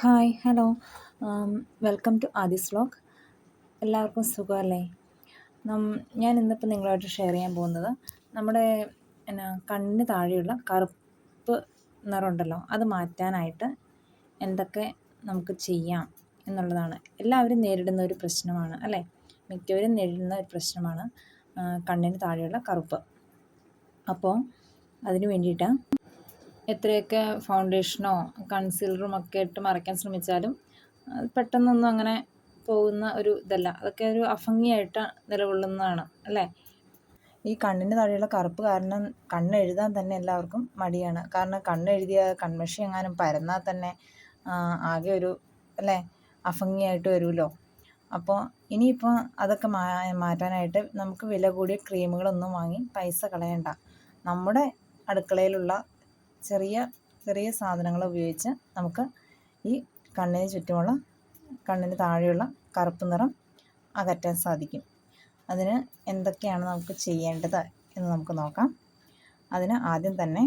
Hi hello. Welcome to Adi's vlog എല്ലാവർക്കും സുഖമല്ലേ? ഞാൻ ഇന്നിപ്പോൾ നിങ്ങളായിട്ട് ഷെയർ ചെയ്യാൻ പോകുന്നത് നമ്മുടെ എന്നാ കണ്ണിന് താഴെയുള്ള കറുപ്പ് നിറമുണ്ടല്ലോ അത് മാറ്റാനായിട്ട് എന്തൊക്കെ നമുക്ക് ചെയ്യാം എന്നുള്ളതാണ്. എല്ലാവരും നേരിടുന്ന ഒരു പ്രശ്നമാണ് അല്ലേ? മിക്കവരും നേരിടുന്ന ഒരു പ്രശ്നമാണ് കണ്ണിന് താഴെയുള്ള കറുപ്പ്. അപ്പോൾ അതിന് വേണ്ടിയിട്ട് എത്രയൊക്കെ ഫൗണ്ടേഷനോ കൺസീലറും ഒക്കെ ഇട്ട് മറയ്ക്കാൻ ശ്രമിച്ചാലും പെട്ടെന്നൊന്നും അങ്ങനെ പോകുന്ന ഒരു ഇതല്ല. അതൊക്കെ ഒരു അഭംഗിയായിട്ട് നിലകൊള്ളുന്നതാണ് അല്ലേ? ഈ കണ്ണിന് താഴെയുള്ള കറുപ്പ് കാരണം കണ്ണെഴുതാൻ തന്നെ എല്ലാവർക്കും മടിയാണ്. കാരണം കണ്ണെഴുതിയ കൺമഷി എങ്ങാനും പരന്നാൽ തന്നെ ആകെ ഒരു അല്ലേ അഭംഗിയായിട്ട് വരുമല്ലോ. അപ്പോൾ ഇനിയിപ്പോൾ അതൊക്കെ മാ മാറ്റാനായിട്ട് നമുക്ക് വില കൂടിയ ക്രീമുകളൊന്നും വാങ്ങി പൈസ കളയണ്ട. നമ്മുടെ അടുക്കളയിലുള്ള ചെറിയ ചെറിയ സാധനങ്ങൾ ഉപയോഗിച്ച് നമുക്ക് ഈ കണ്ണിന് ചുറ്റുമുള്ള കണ്ണിന് താഴെയുള്ള കറുപ്പ് നിറം അകറ്റാൻ സാധിക്കും. അതിന് എന്തൊക്കെയാണ് നമുക്ക് ചെയ്യേണ്ടത് എന്ന് നമുക്ക് നോക്കാം. അതിന് ആദ്യം തന്നെ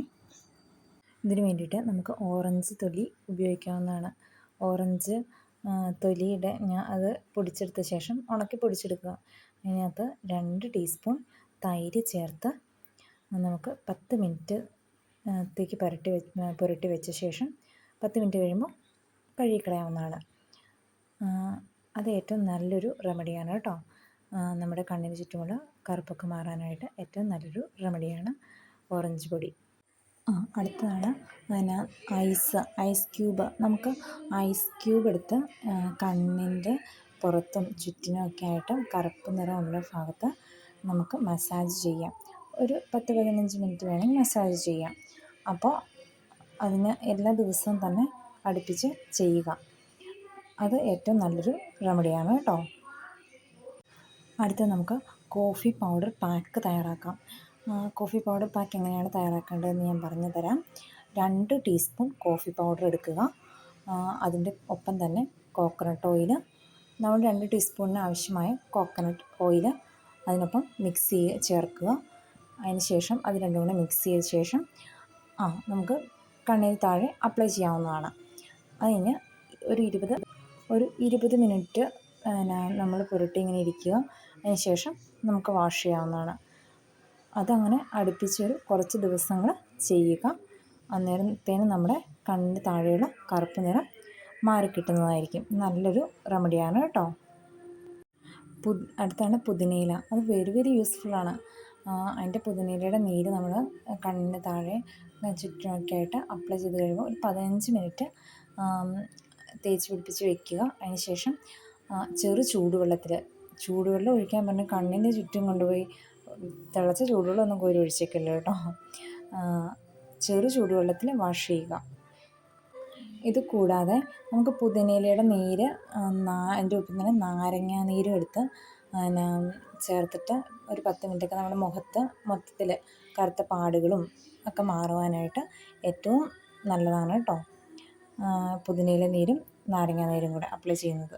ഇതിന് വേണ്ടിയിട്ട് നമുക്ക് ഓറഞ്ച് തൊലി ഉപയോഗിക്കാവുന്നതാണ്. ഓറഞ്ച് തൊലിയുടെ ഞാൻ അത് പൊടിച്ചെടുത്ത ശേഷം ഉണക്കി പൊടിച്ചെടുക്കുക. അതിനകത്ത് രണ്ട് ടീസ്പൂൺ തൈര് ചേർത്ത് നമുക്ക് പത്ത് മിനിറ്റ് ത്തേക്ക് പുരട്ടി വെച്ച് പുരട്ടി വെച്ച ശേഷം പത്ത് മിനിറ്റ് കഴിയുമ്പോൾ കഴുകിക്കളയാവുന്നതാണ്. അത് ഏറ്റവും നല്ലൊരു റെമഡിയാണ് കേട്ടോ. നമ്മുടെ കണ്ണിന് ചുറ്റുമുള്ള കറുപ്പൊക്കെ മാറാനായിട്ട് ഏറ്റവും നല്ലൊരു റെമഡിയാണ് ഓറഞ്ച് പൊടി. ആ അടുത്തതാണ് പിന്നെ ഐസ് ഐസ് ക്യൂബ്. നമുക്ക് ഐസ് ക്യൂബ് എടുത്ത് കണ്ണിന്റെ പുറത്തും ചുറ്റിനും ഒക്കെ ആയിട്ട് കറുപ്പ് നിറമുള്ള ഭാഗത്ത് നമുക്ക് മസാജ് ചെയ്യാം. ഒരു പത്ത് പതിനഞ്ച് മിനിറ്റ് വേണമെങ്കിൽ മസാജ് ചെയ്യാം അപ്പോൾ അതിന് എല്ലാ ദിവസവും തന്നെ അടുപ്പിച്ച് ചെയ്യുക. അത് ഏറ്റവും നല്ലൊരു റെമഡിയാണ് കേട്ടോ. അടുത്ത നമുക്ക് കോഫി പൗഡർ പാക്ക് തയ്യാറാക്കാം. കോഫി പൗഡർ പാക്ക് എങ്ങനെയാണ് തയ്യാറാക്കേണ്ടതെന്ന് ഞാൻ പറഞ്ഞു തരാം. രണ്ട് ടീസ്പൂൺ കോഫി പൗഡർ എടുക്കുക. അതിന്റെ ഒപ്പം തന്നെ കോക്കനട്ട് ഓയിൽ നമ്മൾ രണ്ട് ടീസ്പൂണിന് ആവശ്യമായ കോക്കനട്ട് ഓയിൽ അതിനൊപ്പം മിക്സ് ചെയ്ത് ചേർക്കുക. അതിന് ശേഷം അത് രണ്ടും കൂടെ മിക്സ് ചെയ്ത ശേഷം ആ നമുക്ക് കണ്ണിന് താഴെ അപ്ലൈ ചെയ്യാവുന്നതാണ്. അതിന് ഒരു ഇരുപത് ഒരു ഇരുപത് മിനിറ്റ് നമ്മൾ പുരട്ടി ഇങ്ങനെ ഇരിക്കുക. അതിന് ശേഷം നമുക്ക് വാഷ് ചെയ്യാവുന്നതാണ്. അതങ്ങനെ അടുപ്പിച്ചൊരു കുറച്ച് ദിവസങ്ങൾ ചെയ്യുക. അന്നേരത്തേന് നമ്മുടെ കണ്ണിന് താഴെയുള്ള കറുപ്പ് നിറം മാറിക്കിട്ടുന്നതായിരിക്കും നല്ലൊരു റെമഡിയാണ് കേട്ടോ. പു അടുത്താണ് പുതിനയില. അത് വെരി വെരി യൂസ്ഫുള്ളാണ് അതിന്റെ പുതിനയിലയുടെ നീര് നമ്മൾ കണ്ണിന് താഴെ ചുറ്റുമൊക്കെ ആയിട്ട് അപ്ലൈ ചെയ്ത് കഴിയുമ്പോൾ ഒരു പതിനഞ്ച് മിനിറ്റ് തേച്ച് പിടിപ്പിച്ച് വെക്കുക. അതിന് ശേഷം ചെറു ചൂടുവെള്ളത്തിൽ ചൂടുവെള്ളം ഒഴിക്കാൻ പറഞ്ഞാൽ കണ്ണിന്റെ ചുറ്റും കൊണ്ടുപോയി തിളച്ച ചൂടുവെള്ളം ഒന്നും കോരി ഒഴിച്ചേക്കല്ല കേട്ടോ. ചെറു ചൂടുവെള്ളത്തിൽ വാഷ് ചെയ്യുക. ഇത് കൂടാതെ നമുക്ക് പുതിനയിലയുടെ നീര് അതിന്റെ ഒപ്പം തന്നെ നാരങ്ങാ നീരും എടുത്ത് പിന്നെ ചേർത്തിട്ട് ഒരു പത്ത് മിനിറ്റൊക്കെ നമ്മുടെ മുഖത്ത് മൊത്തത്തിൽ കറുത്ത പാടുകളും ഒക്കെ മാറുവാനായിട്ട് ഏറ്റവും നല്ലതാണ് കേട്ടോ. പുതിനയില നീരും നാരങ്ങ നീരും കൂടെ അപ്ലൈ ചെയ്യുന്നത്.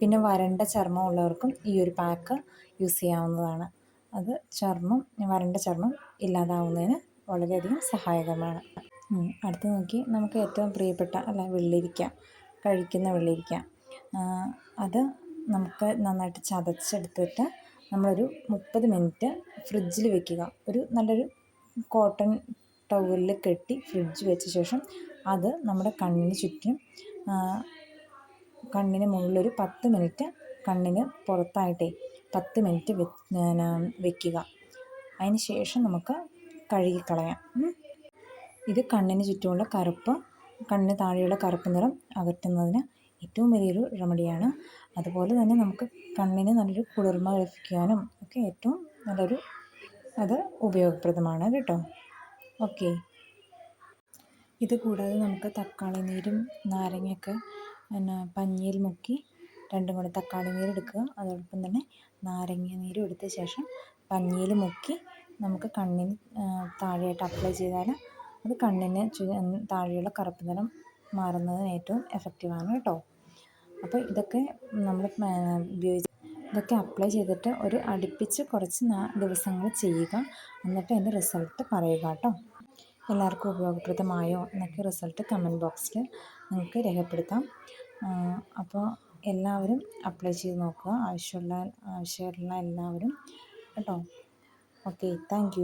പിന്നെ വരണ്ട ചർമ്മം ഉള്ളവർക്കും ഈ ഒരു പാക്ക് യൂസ് ചെയ്യാവുന്നതാണ്. അത് ചർമ്മം വരണ്ട ചർമ്മം ഇല്ലാതാവുന്നതിന് വളരെയധികം സഹായകമാണ്. അടുത്ത് നോക്കി. നമുക്ക് ഏറ്റവും പ്രിയപ്പെട്ട അല്ല വെള്ളിരിക്ക കഴിക്കുന്ന വെള്ളിരിക്ക. അത് നമുക്ക് നന്നായിട്ട് ചതച്ചെടുത്തിട്ട് നമ്മളൊരു മുപ്പത് മിനിറ്റ് ഫ്രിഡ്ജിൽ വെക്കുക. ഒരു നല്ലൊരു കോട്ടൺ ടവലിൽ കെട്ടി ഫ്രിഡ്ജ് വെച്ച ശേഷം അത് നമ്മുടെ കണ്ണിന് ചുറ്റും കണ്ണിന് മുകളിലൊരു പത്ത് മിനിറ്റ് കണ്ണിന് പുറത്തായിട്ടേ പത്ത് മിനിറ്റ് വെക്കുക. അതിന് ശേഷം നമുക്ക് കഴുകിക്കളയാം. ഇത് കണ്ണിന് ചുറ്റുമുള്ള കറുപ്പ് കണ്ണിന് താഴെയുള്ള കറുപ്പ് നിറം അകറ്റുന്നതിന് ഏറ്റവും വലിയൊരു റെമഡിയാണ് അതുപോലെ തന്നെ നമുക്ക് കണ്ണിന് നല്ലൊരു കുളിർമ ലഭിക്കാനും ഒക്കെ ഏറ്റവും നല്ലൊരു അത് ഉപയോഗപ്രദമാണ് കേട്ടോ. ഓക്കെ ഇത് കൂടാതെ നമുക്ക് തക്കാളി നീരും നാരങ്ങയൊക്കെ പിന്നെ പഞ്ഞിയിൽ മുക്കി രണ്ടും കൂടെ തക്കാളി നീര് എടുക്കുക. അതോടൊപ്പം തന്നെ നാരങ്ങ നീരും എടുത്ത ശേഷം പഞ്ഞിയിൽ മുക്കി നമുക്ക് കണ്ണിന് താഴെയായിട്ട് അപ്ലൈ ചെയ്താൽ അത് കണ്ണിന് താഴെയുള്ള കറുപ്പ് നിറം മാറുന്നതിന് ഏറ്റവും എഫക്റ്റീവാണ് കേട്ടോ. അപ്പോൾ ഇതൊക്കെ നമ്മൾ ഉപയോഗിച്ച് ഇതൊക്കെ അപ്ലൈ ചെയ്തിട്ട് ഒരു അടുപ്പിച്ച് കുറച്ച് ദിവസങ്ങൾ ചെയ്യുക. എന്നിട്ട് അതിന്റെ റിസൾട്ട് പറയുക കേട്ടോ. എല്ലാവർക്കും ഉപയോഗപ്രദമായോ എന്നൊക്കെ റിസൾട്ട് കമന്റ് ബോക്സിൽ നിങ്ങൾക്ക് രേഖപ്പെടുത്താം. അപ്പോൾ എല്ലാവരും അപ്ലൈ ചെയ്ത് നോക്കുക. ആവശ്യമുള്ള ആവശ്യമുള്ള എല്ലാവരും കേട്ടോ. Okay thank